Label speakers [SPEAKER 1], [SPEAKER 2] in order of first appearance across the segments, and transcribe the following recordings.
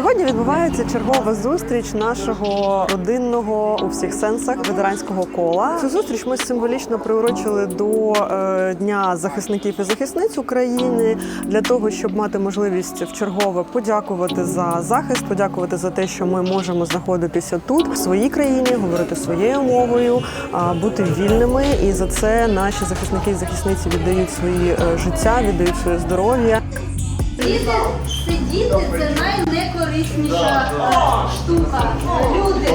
[SPEAKER 1] Сьогодні відбувається чергова зустріч нашого родинного у всіх сенсах ветеранського кола. Цю зустріч ми символічно приурочили до е, Дня захисників і захисниць України для того, щоб мати можливість вчергове подякувати за захист, подякувати за те, що ми можемо знаходитися тут, в своїй країні, говорити своєю мовою, бути вільними. І за це наші захисники і захисниці віддають свої е, життя, віддають своє здоров'я.
[SPEAKER 2] Сидіти, сидіти це найнекорисніша штука. Люди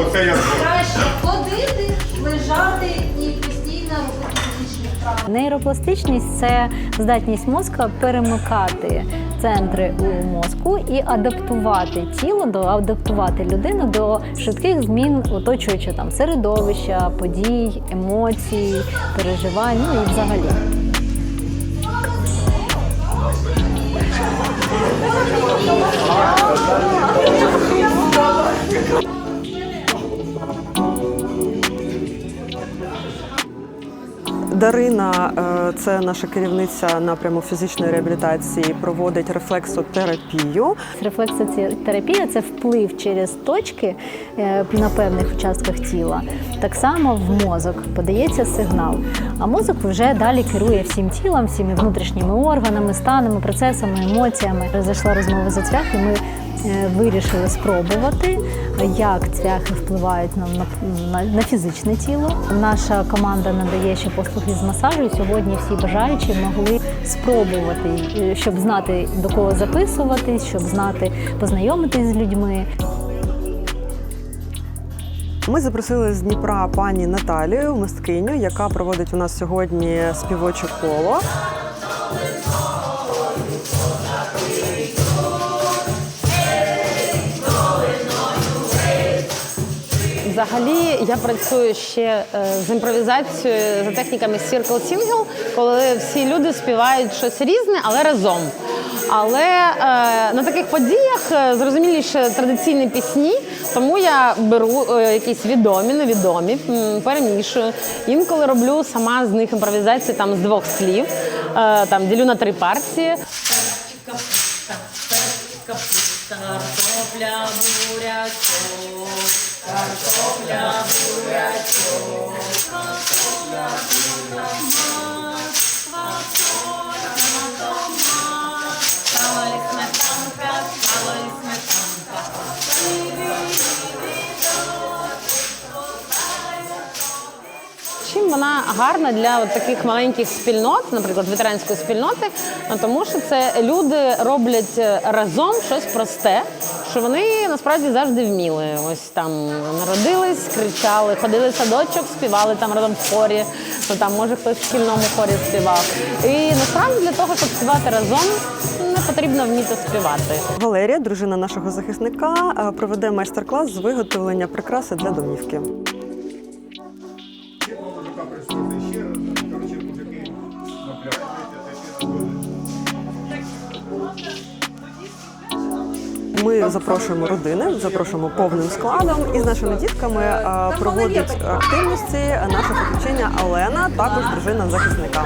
[SPEAKER 2] краще ходити, лежати і постійно робити фізичні вправи.
[SPEAKER 3] Нейропластичність це здатність мозка перемикати центри у мозку і адаптувати тіло до адаптувати людину до швидких змін оточуючого там середовища, подій, емоцій, переживань, ну і взагалі.
[SPEAKER 1] Дарина, е, це наша керівниця напряму фізичної реабілітації, проводить рефлексотерапію.
[SPEAKER 3] Рефлексотерапія це вплив через точки е, на певних участках тіла. Так само в мозок подається сигнал. А мозок вже далі керує всім тілом, всіми внутрішніми органами, станами, процесами, емоціями. Зайшла розмова за цвях, і ми е, вирішили спробувати, як цвяхи впливають на, на, на, фізичне тіло. Наша команда надає ще послуги з масажу. Сьогодні всі бажаючі могли спробувати, е, щоб знати до кого записуватись, щоб знати, познайомитись з людьми.
[SPEAKER 1] Ми запросили з Дніпра пані Наталію, мисткиню, яка проводить у нас сьогодні співоче коло.
[SPEAKER 4] Взагалі я працюю ще е, з імпровізацією за техніками Circle Single, коли всі люди співають щось різне, але разом. Але е, на таких подіях е, зрозуміліше традиційні пісні, тому я беру е, якісь відомі, невідомі, перемішую. Інколи роблю сама з них імпровізацію там з двох слів, е, там ділю на три партії.
[SPEAKER 5] капуста, картопля, бурячок, картопля, бурячок,
[SPEAKER 4] вона гарна для от таких маленьких спільнот, наприклад, ветеранської спільноти, тому що це люди роблять е, разом щось просте, що вони насправді завжди вміли. Ось там народились, кричали, ходили в садочок, співали там разом в хорі, ну там може хтось в шкільному хорі співав. І насправді для того, щоб співати разом, потрібно вміти співати.
[SPEAKER 1] Валерія, дружина нашого захисника, е, проведе майстер-клас з виготовлення прикраси для домівки. Ми запрошуємо родини, запрошуємо повним складом і з нашими дітками проводять активності наша фахівчиня Олена, також дружина захисника.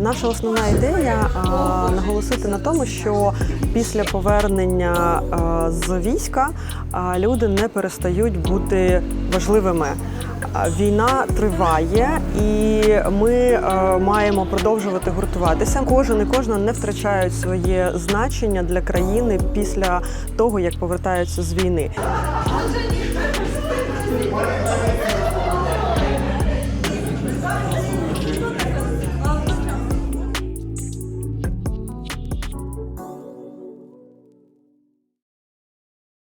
[SPEAKER 1] Наша основна ідея наголосити на тому, що після повернення з війська люди не перестають бути важливими. Війна триває, і ми маємо продовжувати гуртуватися. Кожен і кожна не втрачають своє значення для країни після того, як повертаються з війни.